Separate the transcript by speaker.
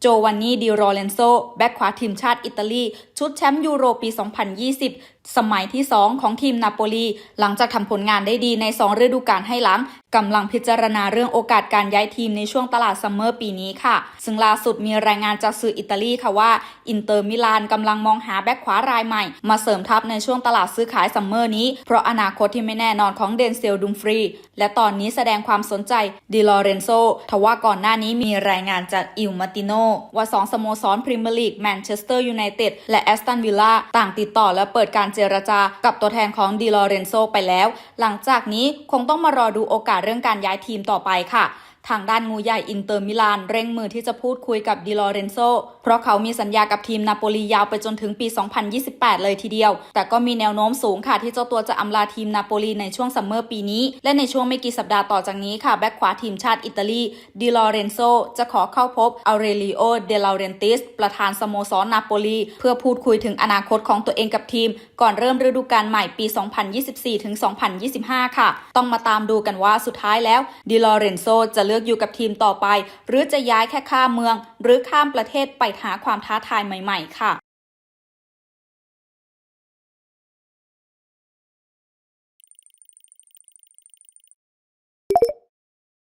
Speaker 1: โจวานนี่ดิโรเลนโซ แบ็กขวาทีมชาติอิตาลี ชุดแชมป์ยูโรปี 2020สมัยที่ 2 ของทีมนาโปลี หลังจากทำผลงานได้ดีใน 2 ฤดูกาลให้หลังกำลังพิจารณาเรื่องโอกาสการย้ายทีมในช่วงตลาดซัมเมอร์ปีนี้ค่ะ ซึ่งล่าสุดมีรายงานจากสื่ออิตาลีค่ะว่า อินเตอร์มิลานกำลังมองหาแบ็กขวารายใหม่ มาเสริมทัพในช่วงตลาดซื้อขายซัมเมอร์นี้ เพราะอนาคตที่ไม่แน่นอนของเดนเซลดุมฟรี และตอนนี้แสดงความสนใจดิลอเรนโซทว่าก่อนหน้านี้มีรายงานจากอิลมาติโนว่าสองสโมสรพรีเมียร์ลีกแมนเชสเตอร์ยูไนเต็ดและแอสตันวิลล่าต่างติดต่อและเปิดการเจรจากับตัวแทนของดิลอเรนโซไปแล้ว หลังจากนี้คงต้องมารอดูโอกาสเรื่องการย้ายทีมต่อไปค่ะทางด้านงูใหญ่อินเตอร์มิลานเร่งมือที่จะพูดคุยกับดิลอเรนโซ เพราะเขามีสัญญากับทีมนาโปลียาวไปจนถึงปี 2028 เลยทีเดียว แต่ก็มีแนวโน้มสูงค่ะที่เจ้าตัวจะอำลาทีมนาโปลีในช่วงซัมเมอร์ปีนี้ และในช่วงไม่กี่สัปดาห์ต่อจากนี้ค่ะแบ็คขวาทีมชาติอิตาลีดิลอเรนโซจะขอเข้าพบอัลเรลิโอเดลาเรนติสประธานสโมสรนาโปลีเพื่อพูดคุยถึงอนาคตของตัวเองกับทีม ก่อนเริ่มฤดูกาลใหม่ปี 2024 ถึง 2025 ค่ะ ต้องมาตามดูกันว่าสุดท้ายแล้วดิลอเรนโซจะเลือกอยู่กับทีมต่อไป หรือจะย้ายแค่ข้ามเมือง หรือข้ามประเทศไปหาความท้าทายใหม่ ๆ ค่ะ